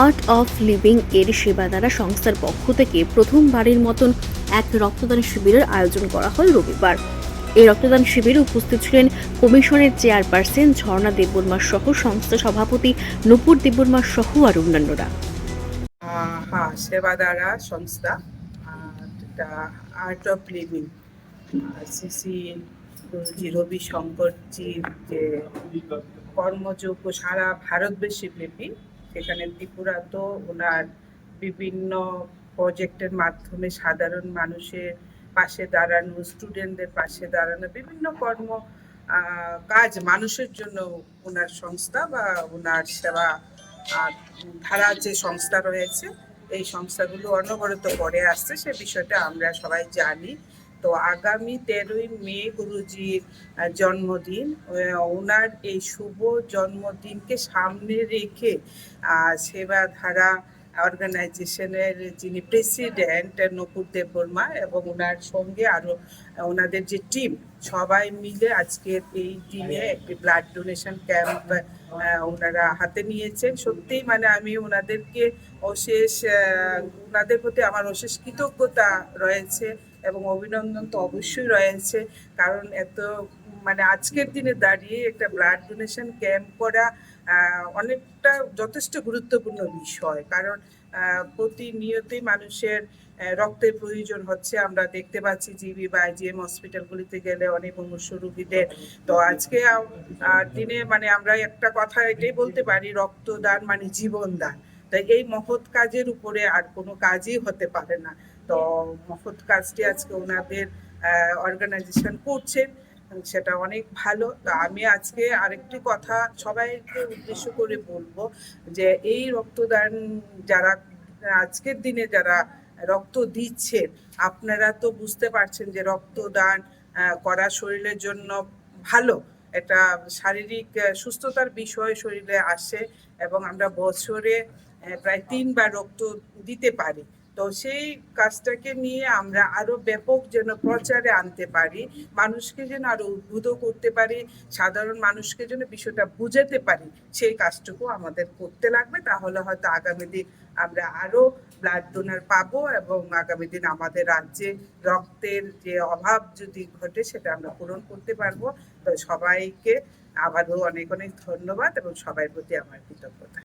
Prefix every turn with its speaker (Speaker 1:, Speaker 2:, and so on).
Speaker 1: Art of living এর সেবা দ্বারা সংস্থার পক্ষ থেকে প্রথমবারের মতন এক রক্তদান শিবিরের আয়োজন করা হয় রবিবার। এই রক্তদান শিবিরে উপস্থিত ছিলেন কমিশনের চেয়ারপারসন ঝর্ণা দেববর্মা সহ সংস্থা সভাপতি নূপুর দেববর্মা সহ আর অন্যান্যরা।
Speaker 2: হ্যাঁ সেবাদারা সংস্থা এটা art of living Guruji Ravi শঙ্করজির যে কর্মযোগ্য সারা ভারতবর্ষে ব্যাপী সেখানে ত্রিপুরা তো ওনার বিভিন্ন প্রজেক্টের মাধ্যমে সাধারণ মানুষের পাশে দাঁড়ানো স্টুডেন্টদের পাশে দাঁড়ানো, বিভিন্ন কর্ম কাজ মানুষের জন্য ওনার সংস্থা বা ওনার সেবা ধারা যে সংস্থা রয়েছে, এই সংস্থাগুলো অনবরত করে আসছে। সে বিষয়টা আমরা সবাই জানি। তো আগামী তেরোই মে গুরুজির জন্মদিন। ওনার এই শুভ জন্মদিনকে সামনে রেখে সেবাধারা অর্গানাইজেশনের যিনি প্রেসিডেন্ট নকুর দেব বর্মা এবং ওনার সঙ্গে আরও ওনাদের যে টিম, সবাই মিলে আজকের এই দিনে একটি ব্লাড ডোনেশন ক্যাম্প ওনারা হাতে নিয়েছেন। সত্যিই মানে আমি ওনাদেরকে অশেষ ওনাদের প্রতি আমার অশেষ কৃতজ্ঞতা রয়েছে। এবং অভিনন্দন তো অবশ্যই রয়েছে। কারণ এত মানে আজকের দিনে দাঁড়িয়ে একটা ব্লাড ডোনেশন ক্যাম্প করা অনেকটা যথেষ্ট গুরুত্বপূর্ণ বিষয়। কারণ প্রতিনিয়তই মানুষের রক্তের প্রয়োজন হচ্ছে। আমরা দেখতে পাচ্ছি জিবি বা জিএম হসপিটালগুলিতে গেলে অনেক মুমূর্ষ রোগীদের তো আজকে দিনে মানে আমরা একটা কথা এটাই বলতে পারি, রক্তদান মানে জীবনদান। তাই এই মহৎ কাজের উপরে আর কোনো কাজই হতে পারে না। তো মহৎ কাজটি আজকে ওনাদের অর্গানাইজেশন করছেন সেটা অনেক ভালো। তো আমি আজকে আরেকটি কথা সবাইকে উদ্দেশ্য করে বলব যে এই রক্তদান যারা, আজকের দিনে যারা রক্ত দিচ্ছেন আপনারা তো বুঝতে পারছেন যে রক্তদান করা শরীরের জন্য ভালো। এটা শারীরিক সুস্থতার বিষয় শরীরে আসে এবং আমরা বছরে প্রায় তিনবার রক্ত দিতে পারি। তো সেই কাজটাকে নিয়ে আমরা আরও ব্যাপক যেন প্রচারে আনতে পারি, মানুষকে যেন আরও উদ্বুদ্ধ করতে পারি, সাধারণ মানুষকে যেন বিষয়টা বুঝাতে পারি, সেই কাজটুকু আমাদের করতে লাগবে। তাহলে হয়তো আগামী দিন আমরা আরও ব্লাড ডোনার পাবো এবং আগামী দিন আমাদের রাজ্যে রক্তের যে অভাব যদি ঘটে সেটা আমরা পূরণ করতে পারব। তো সবাইকে আবারও অনেক অনেক ধন্যবাদ এবং সবার প্রতি আমার কৃতজ্ঞতা।